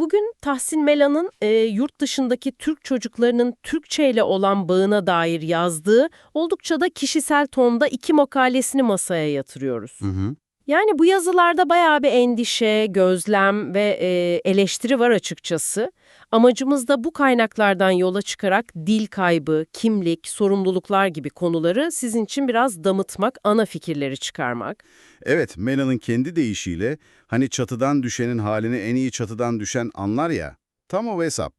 Bugün Tahsin Melan'ın e, yurt dışındaki Türk çocuklarının Türkçe ile olan bağına dair yazdığı oldukça da kişisel tonda iki makalesini masaya yatırıyoruz. Hı hı. Yani bu yazılarda bayağı bir endişe, gözlem ve e, eleştiri var açıkçası. Amacımız da bu kaynaklardan yola çıkarak dil kaybı, kimlik, sorumluluklar gibi konuları sizin için biraz damıtmak, ana fikirleri çıkarmak. Evet, Mela'nın kendi deyişiyle hani çatıdan düşenin halini en iyi çatıdan düşen anlar ya, tam o hesap.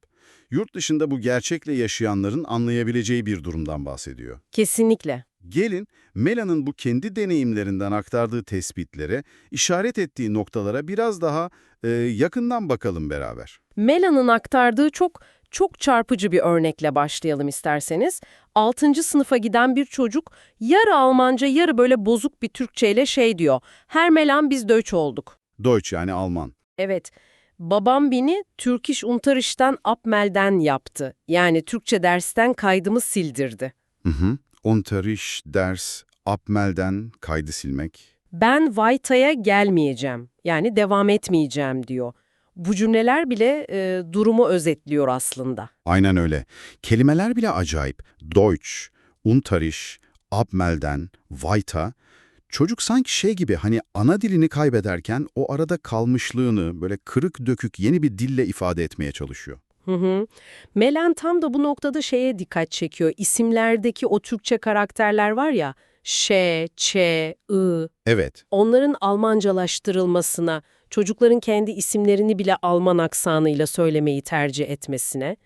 Yurt dışında bu gerçekle yaşayanların anlayabileceği bir durumdan bahsediyor. Kesinlikle. Gelin, Mela'nın bu kendi deneyimlerinden aktardığı tespitlere, işaret ettiği noktalara biraz daha e, yakından bakalım beraber. Mela'nın aktardığı çok çok çarpıcı bir örnekle başlayalım isterseniz. 6. sınıfa giden bir çocuk yarı Almanca yarı böyle bozuk bir Türkçeyle şey diyor. Her Melan biz Deutsch olduk. Deutsch yani Alman. Evet. Babam beni Türkiş Unterricht'ten Abmel'den yaptı. Yani Türkçe dersten kaydımı sildirdi. Hı hı. Unterricht, ders, Abmel'den kaydı silmek. Ben Weiter'ya gelmeyeceğim. Yani devam etmeyeceğim diyor. Bu cümleler bile e, durumu özetliyor aslında. Aynen öyle. Kelimeler bile acayip. Deutsch, Unterricht, Abmel'den, Weiter. Çocuk sanki şey gibi hani ana dilini kaybederken o arada kalmışlığını böyle kırık dökük yeni bir dille ifade etmeye çalışıyor. Hı hı. Melen tam da bu noktada şeye dikkat çekiyor. İsimlerdeki o Türkçe karakterler var ya, ş, ç, ı. Evet, Onların Almancalaştırılmasına, çocukların kendi isimlerini bile Alman aksanıyla söylemeyi tercih etmesine.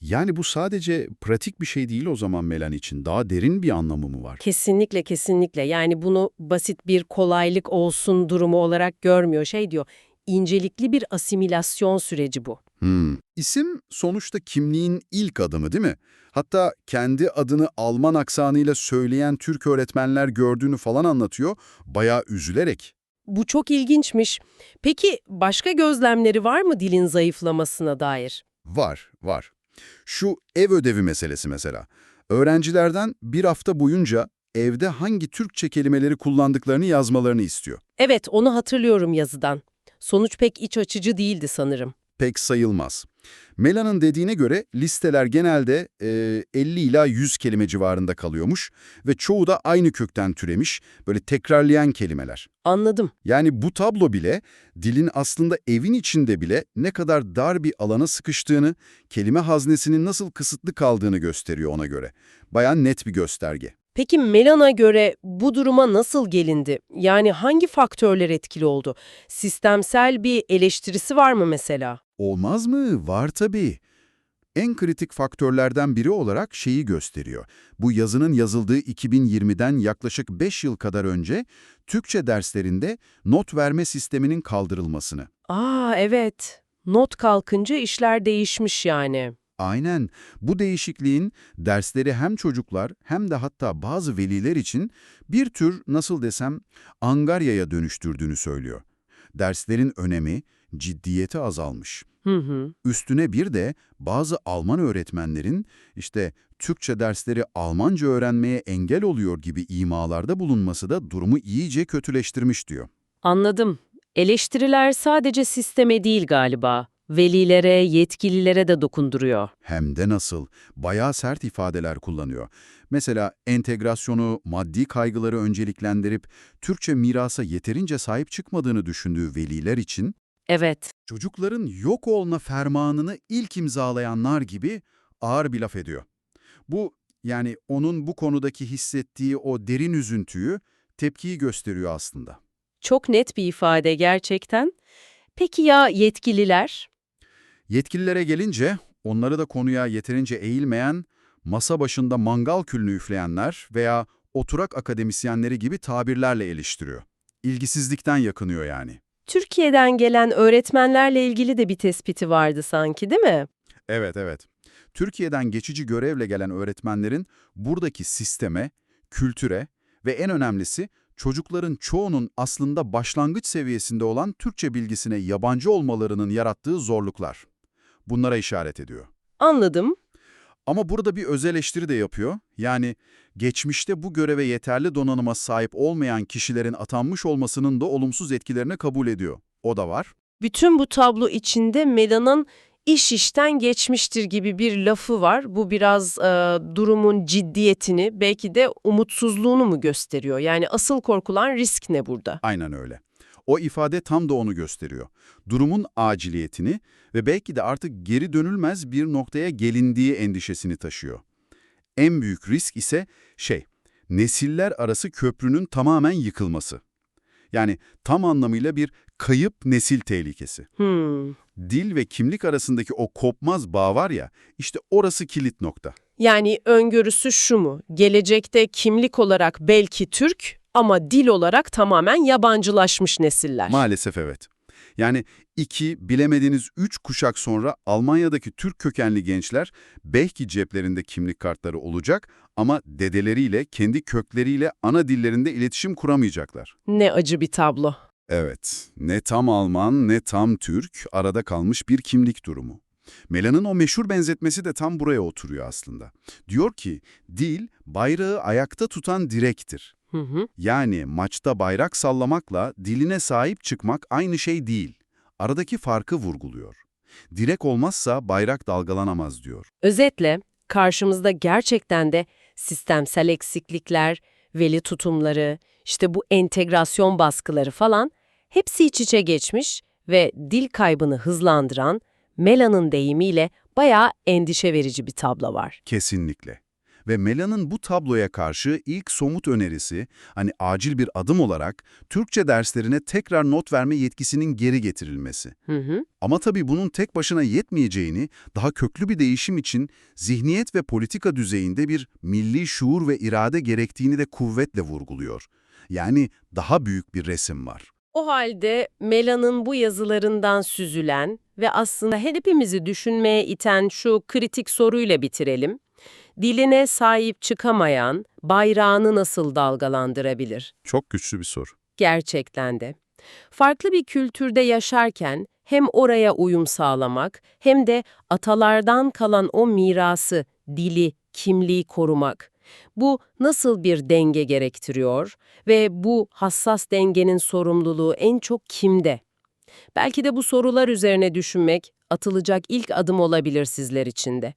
yani bu sadece pratik bir şey değil o zaman Melan için. Daha derin bir anlamı mı var? Kesinlikle kesinlikle. Yani bunu basit bir kolaylık olsun durumu olarak görmüyor. Şey diyor, incelikli bir asimilasyon süreci bu. Hmm. İsim sonuçta kimliğin ilk adımı değil mi? Hatta kendi adını Alman aksanıyla söyleyen Türk öğretmenler gördüğünü falan anlatıyor, bayağı üzülerek. Bu çok ilginçmiş. Peki başka gözlemleri var mı dilin zayıflamasına dair? Var, var. Şu ev ödevi meselesi mesela. Öğrencilerden bir hafta boyunca evde hangi Türkçe kelimeleri kullandıklarını yazmalarını istiyor. Evet, onu hatırlıyorum yazıdan. Sonuç pek iç açıcı değildi sanırım. Pek sayılmaz. Mela'nın dediğine göre listeler genelde e, 50 ila 100 kelime civarında kalıyormuş ve çoğu da aynı kökten türemiş, böyle tekrarlayan kelimeler. Anladım. Yani bu tablo bile dilin aslında evin içinde bile ne kadar dar bir alana sıkıştığını, kelime haznesinin nasıl kısıtlı kaldığını gösteriyor ona göre. Bayağı net bir gösterge. Peki Melan'a göre bu duruma nasıl gelindi? Yani hangi faktörler etkili oldu? Sistemsel bir eleştirisi var mı mesela? Olmaz mı? Var tabii. En kritik faktörlerden biri olarak şeyi gösteriyor. Bu yazının yazıldığı 2020'den yaklaşık 5 yıl kadar önce Türkçe derslerinde not verme sisteminin kaldırılmasını. Aa evet. Not kalkınca işler değişmiş yani. Aynen. Bu değişikliğin dersleri hem çocuklar hem de hatta bazı veliler için bir tür nasıl desem angaryaya dönüştürdüğünü söylüyor. Derslerin önemi, ciddiyeti azalmış. Hı hı. Üstüne bir de bazı Alman öğretmenlerin işte Türkçe dersleri Almanca öğrenmeye engel oluyor gibi imalarda bulunması da durumu iyice kötüleştirmiş diyor. Anladım. Eleştiriler sadece sisteme değil galiba. Velilere, yetkililere de dokunduruyor. Hem de nasıl, bayağı sert ifadeler kullanıyor. Mesela entegrasyonu, maddi kaygıları önceliklendirip Türkçe mirasa yeterince sahip çıkmadığını düşündüğü veliler için Evet. çocukların yok olma fermanını ilk imzalayanlar gibi ağır bir laf ediyor. Bu yani onun bu konudaki hissettiği o derin üzüntüyü, tepkiyi gösteriyor aslında. Çok net bir ifade gerçekten. Peki ya yetkililer? Yetkililere gelince onları da konuya yeterince eğilmeyen, masa başında mangal külünü üfleyenler veya oturak akademisyenleri gibi tabirlerle eleştiriyor. İlgisizlikten yakınıyor yani. Türkiye'den gelen öğretmenlerle ilgili de bir tespiti vardı sanki değil mi? Evet, evet. Türkiye'den geçici görevle gelen öğretmenlerin buradaki sisteme, kültüre ve en önemlisi çocukların çoğunun aslında başlangıç seviyesinde olan Türkçe bilgisine yabancı olmalarının yarattığı zorluklar. Bunlara işaret ediyor. Anladım. Ama burada bir öz eleştiri de yapıyor. Yani geçmişte bu göreve yeterli donanıma sahip olmayan kişilerin atanmış olmasının da olumsuz etkilerini kabul ediyor. O da var. Bütün bu tablo içinde Mela'nın iş işten geçmiştir gibi bir lafı var. Bu biraz e, durumun ciddiyetini, belki de umutsuzluğunu mu gösteriyor? Yani asıl korkulan risk ne burada? Aynen öyle. O ifade tam da onu gösteriyor. Durumun aciliyetini ve belki de artık geri dönülmez bir noktaya gelindiği endişesini taşıyor. En büyük risk ise şey, nesiller arası köprünün tamamen yıkılması. Yani tam anlamıyla bir kayıp nesil tehlikesi. Hmm. Dil ve kimlik arasındaki o kopmaz bağ var ya, işte orası kilit nokta. Yani öngörüsü şu mu? Gelecekte kimlik olarak belki Türk ama dil olarak tamamen yabancılaşmış nesiller. Maalesef evet. Yani iki, bilemediğiniz üç kuşak sonra Almanya'daki Türk kökenli gençler belki ceplerinde kimlik kartları olacak ama dedeleriyle, kendi kökleriyle ana dillerinde iletişim kuramayacaklar. ne acı bir tablo. Evet, ne tam Alman ne tam Türk, arada kalmış bir kimlik durumu. Mela'nın o meşhur benzetmesi de tam buraya oturuyor aslında. Diyor ki, dil bayrağı ayakta tutan direktir. Hı hı. Yani maçta bayrak sallamakla diline sahip çıkmak aynı şey değil. Aradaki farkı vurguluyor. Direk olmazsa bayrak dalgalanamaz diyor. Özetle karşımızda gerçekten de sistemsel eksiklikler, veli tutumları, işte bu entegrasyon baskıları falan hepsi iç içe geçmiş ve dil kaybını hızlandıran Mela'nın deyimiyle bayağı endişe verici bir tablo var. Kesinlikle. Ve Mela'nın bu tabloya karşı ilk somut önerisi, hani acil bir adım olarak Türkçe derslerine tekrar not verme yetkisinin geri getirilmesi. Hı hı. Ama tabii bunun tek başına yetmeyeceğini, daha köklü bir değişim için zihniyet ve politika düzeyinde bir milli şuur ve irade gerektiğini de kuvvetle vurguluyor. Yani daha büyük bir resim var. O halde Mela'nın bu yazılarından süzülen ve aslında hepimizi düşünmeye iten şu kritik soruyla bitirelim. Diline sahip çıkamayan bayrağını nasıl dalgalandırabilir? Çok güçlü bir soru. Gerçekten de. Farklı bir kültürde yaşarken hem oraya uyum sağlamak hem de atalardan kalan o mirası, dili, kimliği korumak. Bu nasıl bir denge gerektiriyor ve bu hassas dengenin sorumluluğu en çok kimde? Belki de bu sorular üzerine düşünmek atılacak ilk adım olabilir sizler için de.